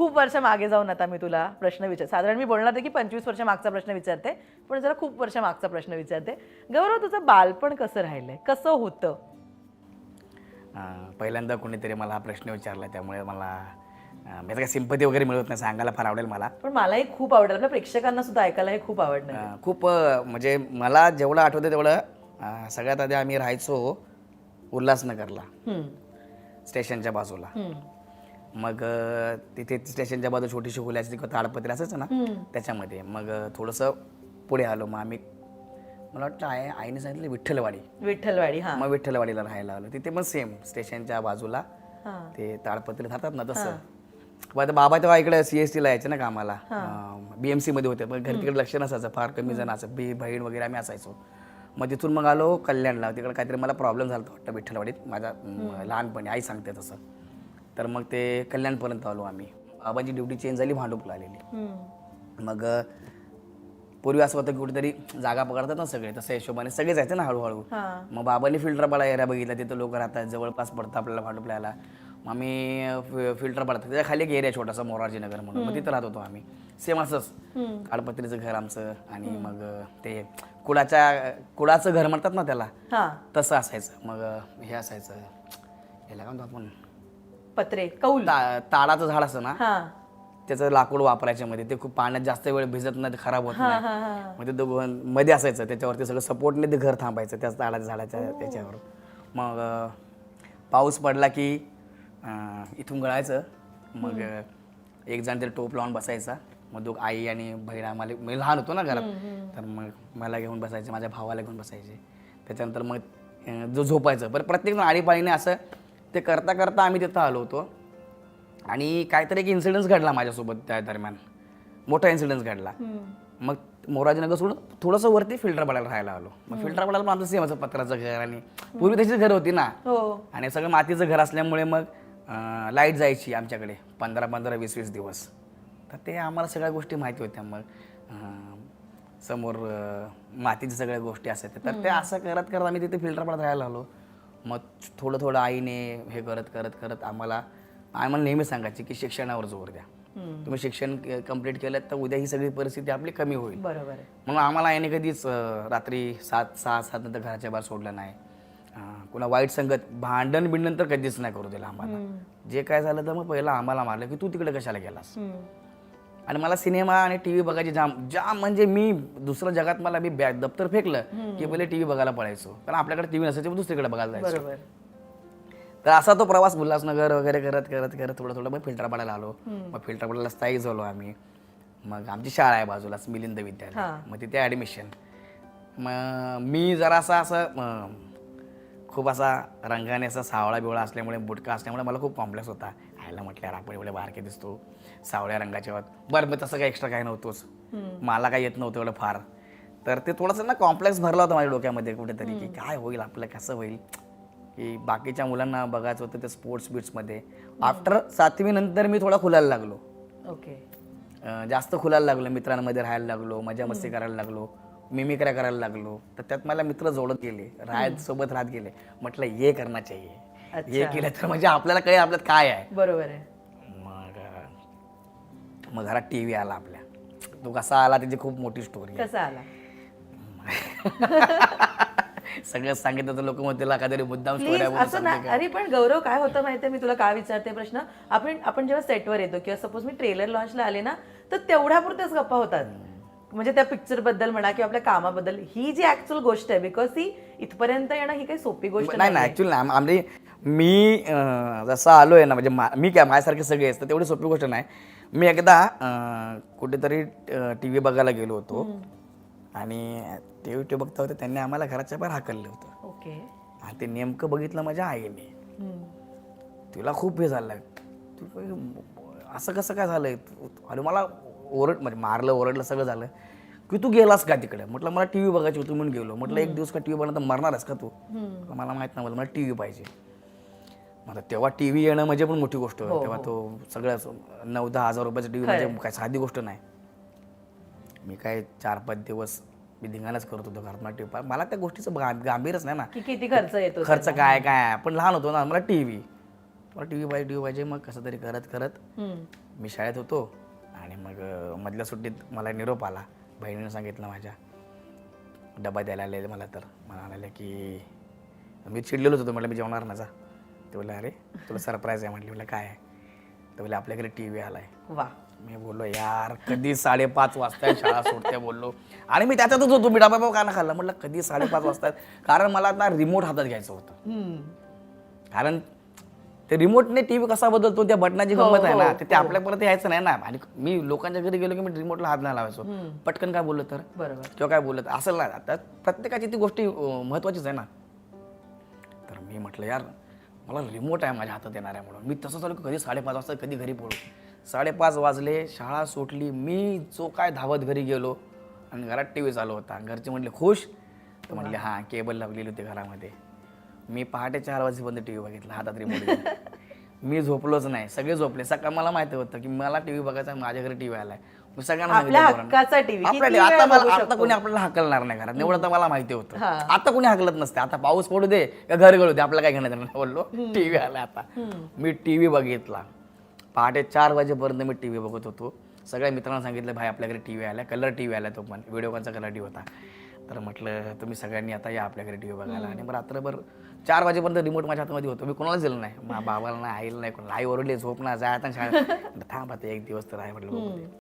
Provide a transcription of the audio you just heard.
खूप वर्ष मागे जाऊन आता मी तुला प्रश्न विचार साधारण मी बोलणार होते की पंचवीस वर्ष मागचा प्रश्न विचारते पण जरा खूप वर्ष मागचा प्रश्न विचारते. गौरव तुझं बालपण कसं राहिलंय? कसं होतं? पहिल्यांदा कोणीतरी मला हा प्रश्न विचारला त्यामुळे मला अं, मी आता काही सिंपती वगैरे मिळत नाही सांगायला फार आवडेल मला. पण मलाही खूप आवडेल आपल्या प्रेक्षकांना सुद्धा ऐकायला हे खूप आवडणार खूप म्हणजे मला जेवढं आठवतं तेवढं सगळ्यात आधी आम्ही राहायचो उल्हासनगरला. स्टेशनच्या बाजूला. मग तिथे तिच्या बाजू छोटीशी खोल्याची किंवा ताडपत्री असायचं ना. त्याच्यामध्ये. मग थोडंसं पुढे आलो मग आम्ही. मला वाटतं आई आईने सांगितलं विठ्ठलवाडी. विठ्ठलवाडी हा. मग विठ्ठलवाडीला राहायला आलो. तिथे पण सेम स्टेशनच्या बाजूला. हा. ते ताडपत्री राहतात ना तसं. आता बाबा तेव्हा इकडे सी एस टीला यायचे ना कामाला. बीएमसी मध्ये होते. पण घरी तिकडे लक्ष नसायचं. फार कमी जण असं बी बहीण वगैरे आम्ही असायचो. मग तिथून मग आलो कल्याणला. तिकडे काहीतरी मला प्रॉब्लेम झाला होता वाटतं विठ्ठलवाडीत. माझ्या लहानपणी. आई सांगते तसं. तर मग ते कल्याणपर्यंत आलो आम्ही. बाबांची ड्युटी चेंज झाली भांडूपला आलेली मग पूर्वी असं होतं की कुठेतरी जागा पकडतात ना सगळे तसं हिशोबाने सगळे जायचे ना हळूहळू. मग बाबांनी फिल्टरपाडा एरिया बघितला तिथं लोक राहतात जवळपास पडतं आपल्याला भांडुपल्याला मग आम्ही फिल्टर पाडतात. त्याच्याखाली एक एरिया छोटासा मोरारजी नगर म्हणून. मग तिथं राहत होतो आम्ही. सेम असंच. काळपत्रीचं घर आमचं आणि मग ते कुडाच्या कुडाचं घर म्हणतात ना त्याला तसं असायचं. मग हे असायचं. याला काय म्हणतो आपण? पत्रे कौल. ता- ताडाचं झाड असतं ना हा. त्याचं लाकूड वापरायच्या मध्ये ते खूप पाण्यात जास्त वेळ भिजत नाही ते खराब होत नाही. हा हा. मग ते दोघं मध्ये असायचं त्याच्यावरती सगळं सपोर्टने ते घर थांबायचं त्याच झाडाच्या झाडाच्या त्याच्यावर. मग अं, पाऊस पडला की अं, इथून गळायचं. मग अं, एक जण तरी टोप लावून बसायचा. मग दोघ आई आणि बहीण आम्हाला मी लहान होतो ना घरात तर मग मला घेऊन बसायचे माझ्या भावाला घेऊन बसायचे. त्याच्यानंतर मग अं, जो झोपायचं. बरं प्रत्येक जण आळीपाळीने असं ते करता करता आम्ही तिथं आलो होतो. आणि काहीतरी एक इन्सिडन्स घडला माझ्यासोबत त्या दरम्यान. मोठा इन्सिडन्स घडला. मग मोराजीनगर सोडून थोडंसं वरती फिल्टर पडायला राहायला आलो मग फिल्टर पडायला पण आमचं सेम असं पत्राचं घर आणि पूर्वी तशीच घर होती ना. हो. आणि सगळं मातीचं घर असल्यामुळे मग लाइट जायची आमच्याकडे. पंधरा पंधरा वीस वीस दिवस. तर ते आम्हाला सगळ्या गोष्टी माहिती होत्या मग. समोर मातीच्या सगळ्या गोष्टी असायच्या. तर ते असं करत करत आम्ही तिथे फिल्टर पडत राहायला आलो मग थोडं थोडं आईने हे करत करत करत आम्हाला आम्हाला नेहमी सांगायची की शिक्षणावर जोर द्या. तुम्ही शिक्षण कंप्लीट केलं तर उद्या ही सगळी परिस्थिती आपली कमी होईल. बरोबर आहे. म्हणून आम्हाला आईने कधीच रात्री सात सहा सात नंतर घराच्या बाहेर सोडलं नाही. कुणा वाईट संगत भांडण बिंडण तर कधीच नाही करू दिलं आम्हाला. जे काय झालं तर मग पहिला आम्हाला मारलं की तू तिकडे कशाला गेलास. आणि मला सिनेमा आणि टीव्ही बघायची जाम जाम म्हणजे मी दुसऱ्या जगात मला मी बॅग दप्तर फेकलं की पहिले टीव्ही बघायला पडायचो कारण आपल्याकडे टीव्ही नसायचे मग दुसरीकडे बघायला जायचो. तर असा तो प्रवास उल्हासनगर वगैरे करत करत करत थोडं थोडं मग फिल्टर पडायला आलो. मग फिल्टर पडायला स्थायिक झालो आम्ही. मग आमची शाळा आहे बाजूलाच मिलिंद विद्यालय. मग तिथे ॲडमिशन मग मी जरासा असं खूप असा रंगाने असा सावळा बिवळा असल्यामुळे बुटका असल्यामुळे मला खूप कॉम्प्लेक्स होता. आयला म्हटलं यार आपण एवढे बारके दिसतो. सावळ्या रंगाच्या बरं मग तसं काही एक्स्ट्रा काही नव्हतंच. मला काही येत नव्हतं एवढं फार. तर ते थोडंसं ना कॉम्प्लेक्स भरला होता माझ्या डोक्यामध्ये कुठेतरी की काय होईल आपलं कसं होईल? की बाकीच्या मुलांना बघायचं होतं ते स्पोर्ट्स बिट्समध्ये आफ्टर सातवी नंतर मी थोडा खुलायला लागलो. ओके. जास्त खुलायला लागलो मित्रांमध्ये राहायला लागलो मजा मस्ती करायला लागलो मिमिक्र्या करायला लागलो. तर त्यात मला मित्र जोडत गेले राहत सोबत राहत गेले. म्हटलं ये करना चाहिए हे केलं तर म्हणजे आपल्याला कळेल आपल्यात काय आहे. बरोबर आहे. मग अं, मग घरात टी व्ही आला आपल्या. तो कसा आला त्याची खूप मोठी स्टोरी कसा आला? सगळं सांगितलं तर लोक म्हणतील काहीतरी मुद्दाम प्लीज असं नाही अरे पण गौरव काय होतं माहितीये? मी तुला काय विचारते प्रश्न? आपण आपण जेव्हा सेटवर येतो किंवा सपोज मी ट्रेलर लॉन्चला आले ना तर तेवढ्यापुरत्याच गप्पा होतात. म्हणजे त्या पिक्चरबद्दल म्हणा किंवा आपल्या कामाबद्दल ही जी ऍक्च्युअल गोष्ट आहे बिकॉज ती इथपर्यंत येणं ही काही सोपी गोष्ट नाही नाही म्हणजे मी जसं आलोय ना म्हणजे मा- मी काय माझ्यासारखे सगळे असतं तेवढी सोपी गोष्ट नाही. मी एकदा कुठेतरी टी व्ही बघायला गेलो होतो. आणि टी व्ही बघता होते त्यांनी आम्हाला घराच्या बाहेर हाकललं होतं. ओके. आणि ते नेमकं बघितलं माझ्या आईने. तिला खूप हे झालं. असं कसं काय झालंय? आणि मला ओरड म्हणजे मारलं ओरडलं सगळं झालं. की तू गेलास का तिकडे? म्हटलं मला टी व्ही बघायची होती म्हणून गेलो. म्हटलं एक दिवस का टी व्ही बनवता मरणारच का तू? मला माहीत नाही मला टी व्ही पाहिजे. आता तेव्हा टी व्ही येणं म्हणजे पण मोठी गोष्ट होती तेव्हा तो सगळं नऊ दहा हजार रुपयाचा टी व्ही म्हणजे काय साधी गोष्ट नाही. मी काय चार पाच दिवस मी धिंगाणच करत होतो घरात. मला टी व्ही मला त्या गोष्टीचं गा- गांभीरच नाही ना. की किती खर्च येतो खर्च काय काय? आहे? आपण लहान होतो ना मला टी व्ही मला टी व्ही पाहिजे टी व्ही पाहिजे. मग कसं तरी करत करत हम्म. मी शाळेत होतो. आणि मग अं, मधल्या सुट्टीत मला निरोप आला. बहिणीनं सांगितलं माझ्या. डबा द्यायला आलेले मला तर. मला म्हणाले की मी चिडलेलोच होतो. म्हटलं मी जेवणार माझा ते बोलले अरे तुला सरप्राईज आहे. म्हटलं काय आहे? ते बोलले आपल्याकडे टी व्ही आला आहे वा. मी बोललो यार कधी साडेपाच वाजता शाळा सोडते बोललो. आणि मी त्याच्यातच होतो मी डबा का ना खाल्ला? म्हटलं कधी साडेपाच वाजता कारण मला आता रिमोट हातात घ्यायचं होतं. कारण ते रिमोटने टीव्ही कसा बदलतो त्या बटनाची गंमत आहे ना ते ते आपल्यापर्यंत यायचं नाही ना. आणि मी लोकांच्या घरी गेलो की मी रिमोटला हात नाही लावायचो. पटकन काय बोललं तर? बरोबर. किंवा काय बोलत असेल ना आता प्रत्येकाची ती गोष्टी महत्वाचीच आहे ना. तर मी म्हटलं यार मला रिमोट आहे माझ्या हातात येणार आहे म्हणून. मी तसं चालू की कधी साडेपाच वाजता कधी घरी पडू. साडेपाच वाजले शाळा सुटली मी जो काय धावत घरी गेलो आणि घरात टी व्ही चालू होता. घरचे म्हटले खुश? तर म्हटले हां केबल लावलेली होती घरामध्ये. मी पहाटे चार वाजेपर्यंत टी व्ही बघितला हातात रिमोट मी झोपलोच नाही. सगळे झोपले. सकाळ मला माहिती होतं की मला टीव्ही बघायचा आहे, माझ्या घरी टीव्ही आलाय. मी सगळ्यांना आपल्या सांगितलं पोरांना. हक्काचा टीव्ही. आपल्या किती आता मला? कोणी आपल्याला हकलणार नाही घरात. एवढं तर मला माहिती होतं. आता कोणी हकलत नसते. आता पाऊस पडू दे का घर गळू दे आपल्याला काय घेण्यात येणार नाही. बोललो टीव्ही आला आता. मी टीव्ही बघितला. पहाटे चार वाजेपर्यंत मी टीव्ही बघत होतो. सगळ्या मित्रांना सांगितलं भाई आपल्याकडे टीव्ही आला कलर टीव्ही आला तो पण. व्हिडिओकॉनचा कलर टीव्ही होता. तर म्हटलं तुम्ही सगळ्यांनी आता या आपल्याकडे टीव्ही बघायला. आणि मग रात्रभर चार वाजेपर्यंत रिमोट माझ्या हातामध्ये होतो. मी कोणालाच दिलं नाही. मा बाबाला नाही आईला नाही कोणाला आई ओरडली झोप ना जाय आता शाळेत थांब आता एक दिवस तर आहे म्हटलं.